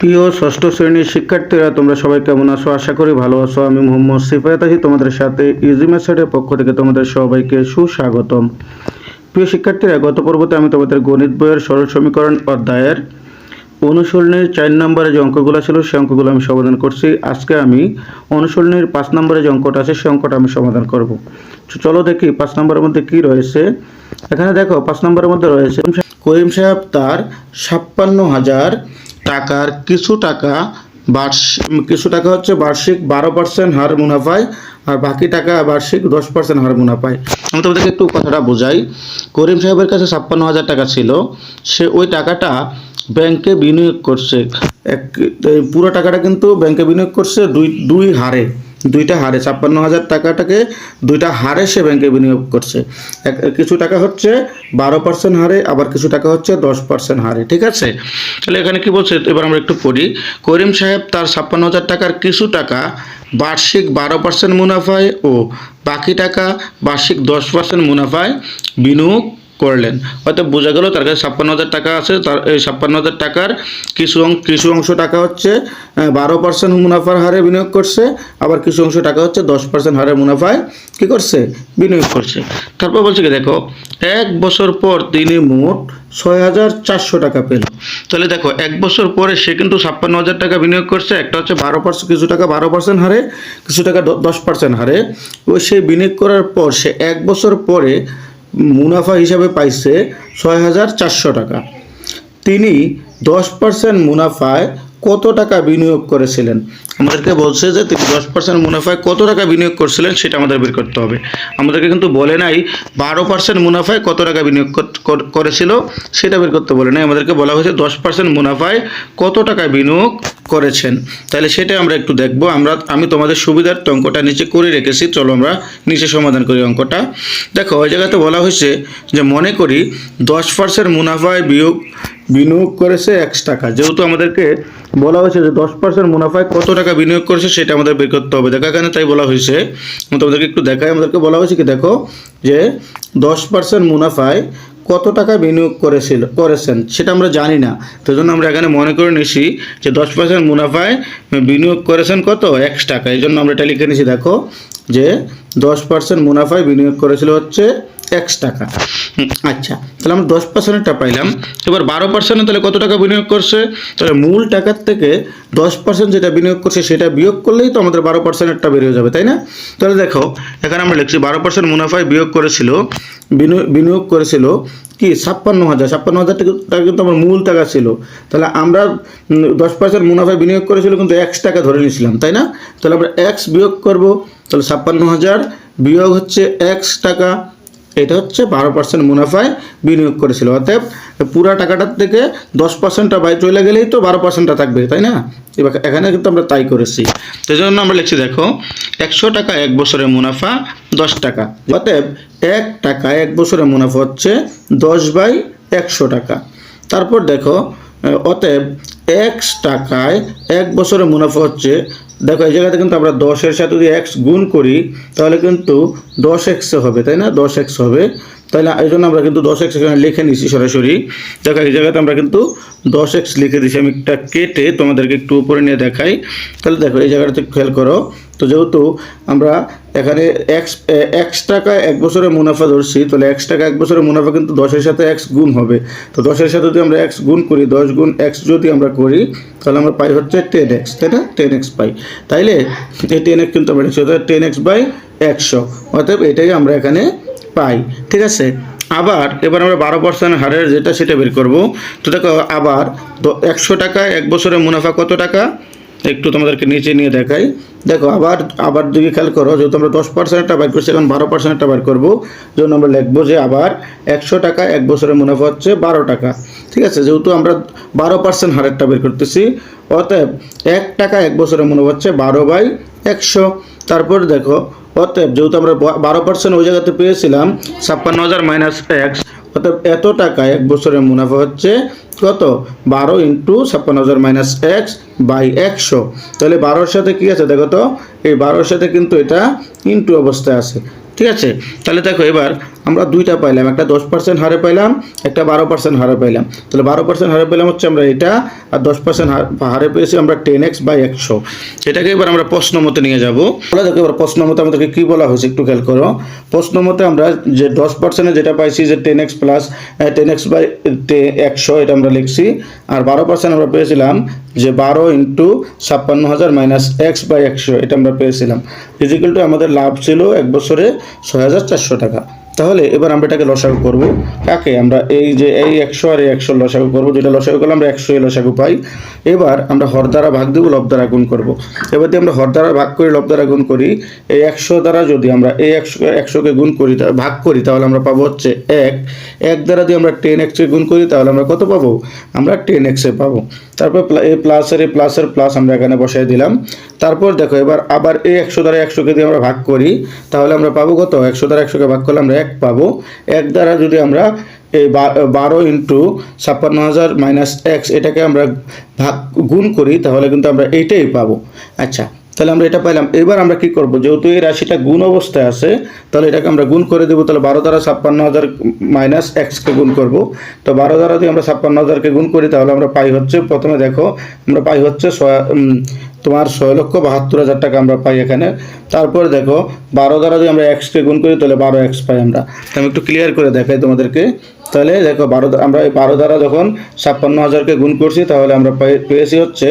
প্রিয় ষষ্ঠ শ্রেণির শিক্ষার্থীরা, তোমরা সবাই কেমন আছো? আশা করি ভালো আছো। আমি মোহাম্মদ সিফায়াত আছি তোমাদের সাথে ইজি মেথডের পক্ষ থেকে তোমাদের সবাইকে সুস্বাগতম। প্রিয় শিক্ষার্থীরা, গত পর্বতে আমি তোমাদের গণিত বইয়ের সরল সমীকরণ অধ্যায়ের অনুসরণের চার নম্বরে যে অঙ্কগুলো ছিল, সেই অঙ্কগুলো আমি সমাধান করছি। আজকে আমি অনুসরণের পাঁচ নম্বরে যে অঙ্কটা আছে, সেই অঙ্কটা আমি সমাধান করব। চলো দেখি পাঁচ নম্বরের মধ্যে কি রয়েছে। এখানে দেখো, পাঁচ নম্বরের মধ্যে রয়েছে, করিম সাহেব তার ছাপ্পান্ন হাজার টাকার কিছু টাকা বার্ষিক কিছু টাকা হচ্ছে বার্ষিক বারো পার্সেন্ট হার মুনাফায় আর বাকি টাকা বার্ষিক দশ পার্সেন্ট হার মুনাফায়। আমি তোমাদেরকে একটু কথাটা বোঝাই। করিম সাহেবের কাছে ছাপ্পান্ন হাজার টাকা ছিল। সে ওই টাকাটা ব্যাংকে বিনিয়োগ করছে। এক পুরো টাকাটা কিন্তু ব্যাংকে বিনিয়োগ করছে দুই দুই হারে। দুইটা হারে ছাপ্পান্ন হাজার টাকাটাকে দুইটা হারে সে ব্যাংকে বিনিয়োগ করছে। কিছু টাকা হচ্ছে বারো পার্সেন্ট হারে, আবার কিছু টাকা হচ্ছে দশ পার্সেন্ট হারে, ঠিক আছে? তাহলে এখানে কি বলছে? এবার আমরা একটু পড়ি। করিম সাহেব তার ছাপ্পান্ন হাজার টাকার কিছু টাকা বার্ষিক বারো পার্সেন্ট মুনাফায় ও বাকি টাকা বার্ষিক দশ পার্সেন্ট মুনাফায় বিনিয়োগ করলেন। হয়তো বোঝা গেল তার কাছে ছাপ্পান্ন হাজার টাকা আছে, তার এই ছাপ্পান্ন হাজার টাকার কিছু অং- কিছু অংশ টাকা হচ্ছে বারো পার্সেন্ট মুনাফার হারে বিনিয়োগ করছে, আবার কিছু অংশ টাকা হচ্ছে দশ পার্সেন্ট হারে মুনাফায় কি করছে? বিনিয়োগ করছে। তারপর বলছে কি, দেখো, এক বছর পর তিনি মোট ছয় হাজার চারশো টাকা পেল। তাহলে দেখো, এক বছর পরে সে কিন্তু ছাপ্পান্ন হাজার টাকা বিনিয়োগ করছে, একটা হচ্ছে বারো পার্সেন্ট কিছু টাকা বারো পার্সেন্ট হারে, কিছু টাকা দশ পার্সেন্ট হারে। ওই সে বিনিয়োগ করার পর সে এক বছর পরে মুনাফা হিসাবে পাইছে ছয় হাজার চারশো টাকা। তিনি দশ পার্সেন্ট মুনাফায় কত টাকা বিনিয়োগ করেছিলেন? আমাদেরকে বলছে যে তিনি দশ পার্সেন্ট মুনাফায় কত টাকা বিনিয়োগ করছিলেন সেটা আমাদের বের করতে হবে। আমাদেরকে কিন্তু বলে নাই, বারো পার্সেন্ট মুনাফায় কত টাকা বিনিয়োগ কর- কর- করেছিল সেটা বের করতে বলে নাই। আমাদেরকে বলা হয়েছে দশ পার্সেন্ট মুনাফায় কত টাকা বিনিয়োগ করেছেন। তাহলে সেটা আমরা একটু দেখব। আমরা, আমি তোমাদের সুবিধার অঙ্কটা নিচে করে রেখেছি। চলো আমরা নিচে সমাধান করি অঙ্কটা। দেখো, ওই জায়গাতে বলা হয়েছে যে মনে করি দশ পার্সেন্ট মুনাফায় বিয়োগ বিনিয়োগ করেছে একশো টাকা। যেহেতু আমাদেরকে বলা হয়েছে যে দশ পার্সেন্ট মুনাফায় কত টাকা বিনিয়োগ করেছে সেটা আমাদের বের করতে হবে। দেখা এখানে তাই বলা হয়েছে? তোমাদেরকে একটু দেখাই। আমাদেরকে বলা হয়েছে কি, দেখো, যে দশ পার্সেন্ট মুনাফায় কত টাকা বিনিয়োগ করেছিল, করেছেন সেটা আমরা জানি না। তো জন্য আমরা এখানে মনে করে নিছি যে দশ পার্সেন্ট মুনাফায় বিনিয়োগ করেছেন কত? একশো টাকা। এই জন্য আমরা এটা লিখে নিছি, দেখো, যে দশ পার্সেন্ট মুনাফায় বিনিয়োগ করেছিল হচ্ছে একশ টাকা। আচ্ছা তাহলে আমরা দশ পার্সেন্টটা পাইলাম। এবার বারো পার্সেন্টে তাহলে কত টাকা বিনিয়োগ করছে? তাহলে মূল টাকার থেকে দশ পার্সেন্ট যেটা বিনিয়োগ করছে সেটা বিয়োগ করলেই তো আমাদের বারো পার্সেন্টেরটা বেরিয়ে যাবে, তাই না? তাহলে দেখো, এখানে আমরা লিখছি বারো পার্সেন্ট মুনাফায় বিয়োগ করেছিল, বিনিয়োগ করেছিল কি? ছাপ্পান্ন হাজার। ছাপ্পান্ন হাজার টাকা কিন্তু আমার মূল টাকা ছিল। তাহলে আমরা দশ পার্সেন্ট মুনাফায় বিনিয়োগ করেছিল কিন্তু এক্স টাকা ধরে নিয়েছিলাম, তাই না? তাহলে আমরা এক্স বিয়োগ করব, তাহলে ছাপ্পান্ন হাজার বিয়োগ হচ্ছে এক্স টাকা। এটা হচ্ছে বারো পার্সেন্ট মুনাফায় বিনিয়োগ করেছিল। অতএব পুরা টাকাটার থেকে দশ পার্সেন্টটা বাই চলে গেলেই তো বারো পার্সেন্টটা থাকবে, তাই না? এবার এখানে কিন্তু আমরা তাই করেছি। এই জন্য আমরা লিখছি, দেখো, একশো টাকা এক বছরের মুনাফা, দশ টাকা। অতএব এক টাকা এক বছরের মুনাফা হচ্ছে দশ বাই একশো টাকা। তারপর দেখো, অতএব এক টাকায় এক বছরের মুনাফা হচ্ছে দেখো, এই জায়গাতে কিন্তু আমরা দশের সাথে যদি এক্স গুণ করি, তাহলে কিন্তু দশ এক্স হবে, তাই না? দশ এক্স হবে। তাহলে এই জন্য আমরা কিন্তু দশ এক্স এখানে লিখে নিছি সরাসরি। দেখো, এই জায়গাতে আমরা কিন্তু দশ এক্স লিখে দিছি। আমি একটা কেটে তোমাদেরকে একটু উপরে নিয়ে দেখাই। তাহলে দেখো, এই জায়গাটাতে খেয়াল করো। তো যেহেতু আমরা এখানে এক্স এক্স টাকা এক বছরে মুনাফা ধরছি, তাহলে এক্স টাকা এক বছরের মুনাফা কিন্তু দশের সাথে এক্স গুণ হবে। তো দশের সাথে যদি আমরা এক্স গুণ করি, দশ গুণ এক্স যদি আমরা করি, তাহলে আমরা পাই হচ্ছে টেন এক্স তাই না? টেন এক্স পাই। তাইলে এই টেন এক্স কিন্তু আমরা টেন এক্স বাই একশো। অর্থাৎ এটাই আমরা এখানে পাই, ঠিক আছে? আবার এবার আমরা বারো পার্সেন্ট হারের যেটা সেটা বের করব। তো দেখো, আবার একশো টাকা এক বছরের মুনাফা কত টাকা? একটু তোমাদেরকে নিচে নিয়ে দেখাই। দেখো, আবার আবার দিকে খেয়াল করো, যেহেতু আমরা দশ পার্সেন্টটা বের করছি, এখন বারো পার্সেন্টটা বের করব। জন্য আমরা লিখব যে আবার একশো টাকা এক বছরের মুনাফা হচ্ছে বারো টাকা। ঠিক আছে? যেহেতু আমরা বারো পার্সেন্ট হারেরটা বের করতেছি, অতএব এক টাকা এক বছরের মুনাফা হচ্ছে বারো বাই একশো। তারপর দেখো অতএব যেহেতু আমরা বারো পার্সেন্ট ওই জায়গাতে পেয়েছিলাম, ছাপ্পান্ন হাজার মাইনাস এক্স অতএব এত টাকা এক বছরের মুনাফা হচ্ছে কত? বারো ইন্টু ছাপ্পান্ন হাজার মাইনাস এক্স বাই একশো। তাহলে বারোর সাথে কী আছে দেখো তো? এই বারোর সাথে কিন্তু এটা ইন্টু অবস্থায় আছে। ঠিক আছে? তাহলে দেখো এবার আমরা দুইটা পাইলাম, একটা দশ পার্সেন্ট হারে পাইলাম, একটা বারো পার্সেন্ট হারে পাইলাম। তাহলে বারো পার্সেন্ট হারে পেলাম হচ্ছে আমরা এটা, আর দশ পার্সেন্ট হারে পেয়েছি আমরা টেন এক্স বাই একশো। এটাকে এবার আমরা প্রশ্ন মতে নিয়ে যাব। তাহলে দেখো এবার প্রশ্ন মতে আমাদেরকে কী বলা হয়েছে একটু খেয়াল করো। প্রশ্ন মতে আমরা যে দশ পার্সেন্টে যেটা পাইছি যে ten x plus ten x by একশো এটা আমরা লিখছি, আর বারো পার্সেন্ট আমরা পেয়েছিলাম যে বারো ইন্টু ছাপ্পান্ন হাজার মাইনাস এক্স বাই একশো এটা আমরা পেয়েছিলাম। ফিজিক্যাল টু আমাদের লাভ ছিল এক বছরে ছয় হাজার চারশো টাকা। তাহলে এবার আমরা এটাকে লসাগু করব। কাকে? আমরা এই যে এই একশো আর এই একশো লসাগু করব, যেটা লসাগু করলে আমরা একশো এ লসাগু পাই। এবার আমরা হর দ্বারা ভাগ দেবো, লব দ্বারা গুণ করব। এবার যদি আমরা হর দ্বারা ভাগ করি, লব দ্বারা গুণ করি, এই একশো দ্বারা যদি আমরা এই একশো, একশোকে গুণ করি ভাগ করি, তাহলে আমরা পাবো হচ্ছে এক। এক দ্বারা যদি আমরা টেন এক্সে গুণ করি, তাহলে আমরা কত পাবো? আমরা টেন এক্সে পাবো। তারপর এই প্লাসের এই প্লাসের প্লাস আমরা এখানে বসাই দিলাম। তারপর দেখো, এবার আবার এই একশো দ্বারা একশোকে যদি আমরা ভাগ করি, তাহলে আমরা পাবো কত? একশো দ্বারা একশোকে ভাগ করলে আমরা এক পাবো। এক দ্বারা যদি আমরা এই বারো ইন্টু ছাপ্পান্ন হাজার মাইনাস এক্স এটাকে আমরা ভাগ গুণ করি, তাহলে কিন্তু আমরা এইটাই পাবো। আচ্ছা তাহলে আমরা এটা পাইলাম। এবার আমরা কি করব? যেহেতু এই রাশিটা গুণ অবস্থায় আছে, তাহলে এটাকে আমরা গুণ করে দেবো। তাহলে বারো দ্বারা ছাপ্পান্ন হাজার মাইনাস এক্সকে গুণ করব। তো বারো দ্বারা যদি আমরা ছাপ্পান্ন হাজারকে গুণ করি, তাহলে আমরা পাই হচ্ছে, প্রথমে দেখো, আমরা পাই হচ্ছে তোমার ছয় লক্ষ বাহাত্তর হাজার টাকা আমরা পাই এখানে। তারপরে দেখো, বারো দ্বারা যদি আমরা এক্সকে গুণ করি, তাহলে বারো এক্স পাই আমরা। আমি একটু ক্লিয়ার করে দেখাই তোমাদেরকে। তাহলে দেখো, বারো আমরা এই বারো দ্বারা যখন ছাপ্পান্ন হাজারকে গুণ করছি, তাহলে আমরা পেয়েছি হচ্ছে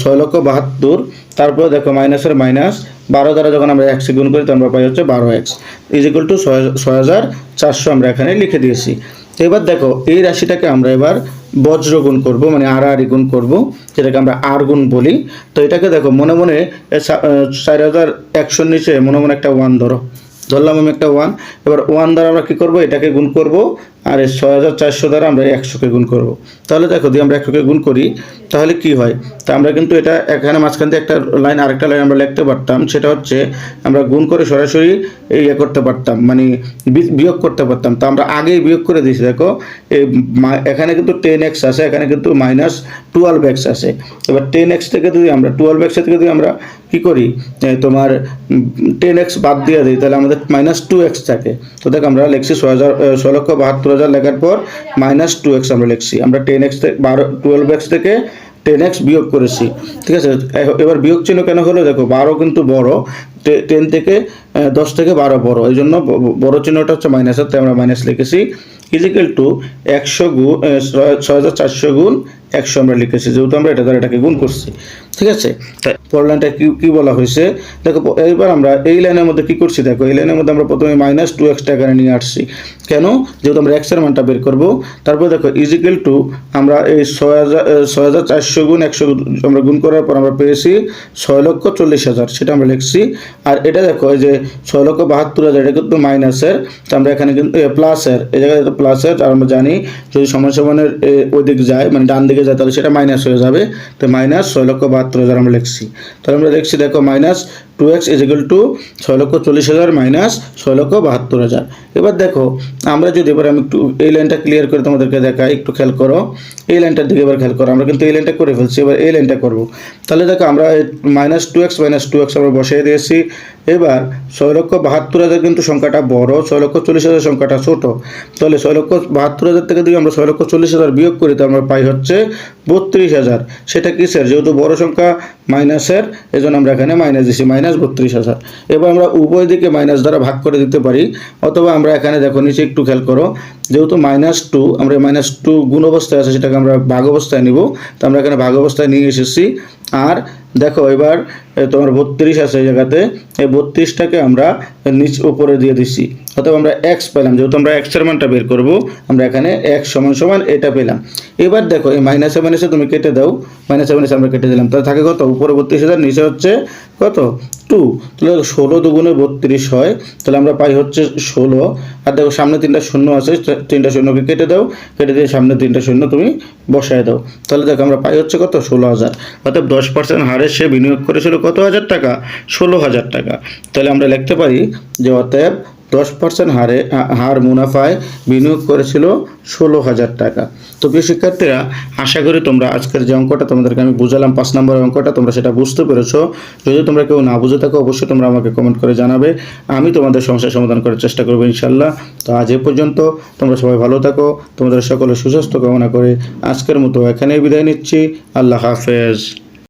ছয় লক্ষ বাহাত্তর। তারপরে দেখো মাইনাসের মাইনাস বারো দ্বারা যখন আমরা এক্সে গুণ করি তো আমরা পাই হচ্ছে বারো এক্স। ইজ টু ছয় হাজার চারশো আমরা এখানে লিখে দিয়েছি। এবার দেখো, এই রাশিটাকে আমরা এবার বজ্র গুণ করব মানে আর আর গুণ করব, যেটাকে আমরা আর গুণ বলি। তো এটাকে দেখো, মনে মনে চার হাজার একশোর নিচে মনে মনে একটা ওয়ান ধরো। ধরলাম আমি একটা ওয়ান। এবার ওয়ান দ্বারা আমরা কী করব? এটাকে গুণ করব। আর এই ছয় হাজার চারশো দ্বারা আমরা একশোকে গুণ করব। তাহলে দেখো যদি আমরা একশোকে গুণ করি, তাহলে কি হয়? তা আমরা কিন্তু এটা এখানে মাঝখান দিয়ে একটা লাইন, আরেকটা লাইন আমরা লিখতে পারতাম, সেটা হচ্ছে আমরা গুণ করে সরাসরি এই ইয়ে করতে পারতাম মানে বিয়োগ করতে পারতাম। তা আমরা আগেই বিয়োগ করে দিয়েছি, দেখো এখানে কিন্তু টেন এক্স আছে, এখানে কিন্তু মাইনাস টুয়েলভ এক্স আছে। এবার টেন এক্স থেকে যদি আমরা, টুয়েলভ এক্স থেকে যদি আমরা কি করি তোমার টেন এক্স বাদ দিয়ে দিই, তাহলে আমাদের মাইনাস টু এক্স থাকে। তো দেখো আমরা লিখছি ছয় হাজার ছ লক্ষ বাহাত্তর হাজার লেখার পর মাইনাস টু এক্স আমরা লিখছি। আমরা টেন এক্স থেকে বারো টুয়েলভ এক্স থেকে টেন এক্স বিয়োগ করেছি। ঠিক আছে? এবার বিয়োগ চিহ্ন কেন হলো? দেখো, বারো কিন্তু বড়। টেন থেকে দশ থেকে বারো বড়। এই জন্য বড় চিহ্নটা হচ্ছে মাইনাসের তাই আমরা মাইনাস লিখেছি। ইজিক্যাল টু একশো গুণ ছয় হাজার চারশো গুণ একশো আমরা লিখেছি। যেহেতু আমরা এটা দ্বারা এটাকে গুণ করছি। ঠিক আছে? পরের লাইনটা কি কি বলা হয়েছে? দেখো এইবার আমরা এই লাইনের মধ্যে কী করছি? দেখো এই লাইনের মধ্যে আমরা প্রথমে মাইনাস টু এক্সটা এখানে নিয়ে আসছি। কেন? যেহেতু আমরা এক্সের মানটা বের করব। তারপর দেখো ইজিক্যাল টু আমরা এই ছয় হাজার ছয় হাজার চারশো গুণ একশো আমরা গুণ করার পর আমরা পেয়েছি ছয় লক্ষ চল্লিশ হাজার। সেটা আমরা লিখছি। আর এটা দেখো, এই যে ছয় লক্ষ বাহাত্তর হাজার, এটা কিন্তু মাইনাসের, তো আমরা এখানে কিন্তু প্লাসের, এই জায়গায় প্লাসের, আর আমরা জানি যদি সমান সমানের ওদিক যায় মানে ডান দিকে যায়, তাহলে সেটা মাইনাস হয়ে যাবে। তো মাইনাস ছয় লক্ষ বাহাত্তর হাজার আমরা লিখছি। তাহলে আমরা লিখছি, দেখো, minus two x is equal two ছয় লক্ষ চল্লিশ হাজার মাইনাস ছয় লক্ষ বাহাত্তর হাজার। এবার দেখো, আমরা যদি এবার আমি একটু এই লাইনটা ক্লিয়ার করে তোমাদেরকে দেখাই, একটু খেয়াল করো। এই লাইনটার দিকে এবার খেয়াল করো, আমরা কিন্তু এই লাইনটা করে ফেলছি, এবার এই লাইনটা করব। তাহলে দেখো, আমরা minus two x minus two x আমরা বসিয়ে দিয়েছি। এবার ছয় লক্ষ বাহাত্তর হাজার কিন্তু সংখ্যাটা বড়, ছয় লক্ষ চল্লিশ হাজার সংখ্যাটা ছোট। তাহলে ছয় লক্ষ বাহাত্তর হাজার থেকে যদি আমরা ছয় লক্ষ চল্লিশ হাজার বিয়োগ করি তো আমরা পাই হচ্ছে বত্রিশ হাজার। সেটা কিসের? যেহেতু বড় সংখ্যা মাইনাসের এই জন্য আমরা এখানে মাইনাস দিছি, মাইনাস বত্রিশ হাজার। এবার আমরা উভয় দিকে মাইনাস দ্বারা ভাগ করে দিতে পারি, অথবা আমরা এখানে দেখো, নিচে একটু খেয়াল করো, যেহেতু মাইনাস টু, আমরা মাইনাস টু গুণ অবস্থায় আছে, সেটাকে আমরা ভাগ অবস্থায় নিব। তো আমরা এখানে ভাগ অবস্থায় নিয়ে এসেছি আর দেখো এবার তোমার বত্রিশ আছে এই জায়গাতে, এই বত্রিশটাকে আমরা নিচ উপরে দিয়ে দিচ্ছি। অথবা আমরা এক্স পেলাম, যেহেতু আমরা এক্সের মানটা বের করব, আমরা এখানে এক্স সমান সমান এটা পেলাম। এবার দেখো, এই মাইনাসে মাইনাসে তুমি কেটে দাও মাইনাসে মাইনাসে আমরা কেটে দিলাম। তাহলে থাকে কত? উপরে বত্রিশ হাজার, নিচে হচ্ছে কত? টু। তাহলে ষোলো দুগুণে বত্রিশ হয়, তাহলে আমরা পাই হচ্ছে ষোলো। আর দেখো সামনে তিনটা শূন্য আছে তিনটা শূন্যকে কেটে দাও, কেটে দিয়ে সামনে তিনটা শূন্য তুমি বসায় দাও। তাহলে দেখো আমরা পাই হচ্ছে কত? ষোলো হাজার। অর্থাৎ দশ পার্সেন্ট হারে সে বিনিয়োগ করেছিল কত হাজার টাকা? ষোলো হাজার টাকা। তাহলে আমরা লিখতে পারি যে অতএব দশ পার্সেন্ট হারে হার মুনাফায় বিনিয়োগ করেছিল ষোলো হাজার টাকা। তো প্রিয় শিক্ষার্থীরা আশা করি তোমরা আজকের যে অঙ্কটা তোমাদেরকে আমি বুঝালাম, পাঁচ নম্বর অঙ্কটা, তোমরা সেটা বুঝতে পেরেছ। যদি তোমরা কেউ না বুঝে থাকো, অবশ্যই তোমরা আমাকে কমেন্ট করে জানাবে। আমি তোমাদের সমস্যার সমাধান করার চেষ্টা করব ইনশাল্লাহ তো আজ এ পর্যন্ত, তোমরা সবাই ভালো থাকো, তোমাদের সকলে সুস্বাস্থ্য কামনা করে আজকের মতো এখানেই বিদায় নিচ্ছি। আল্লাহ হাফেজ।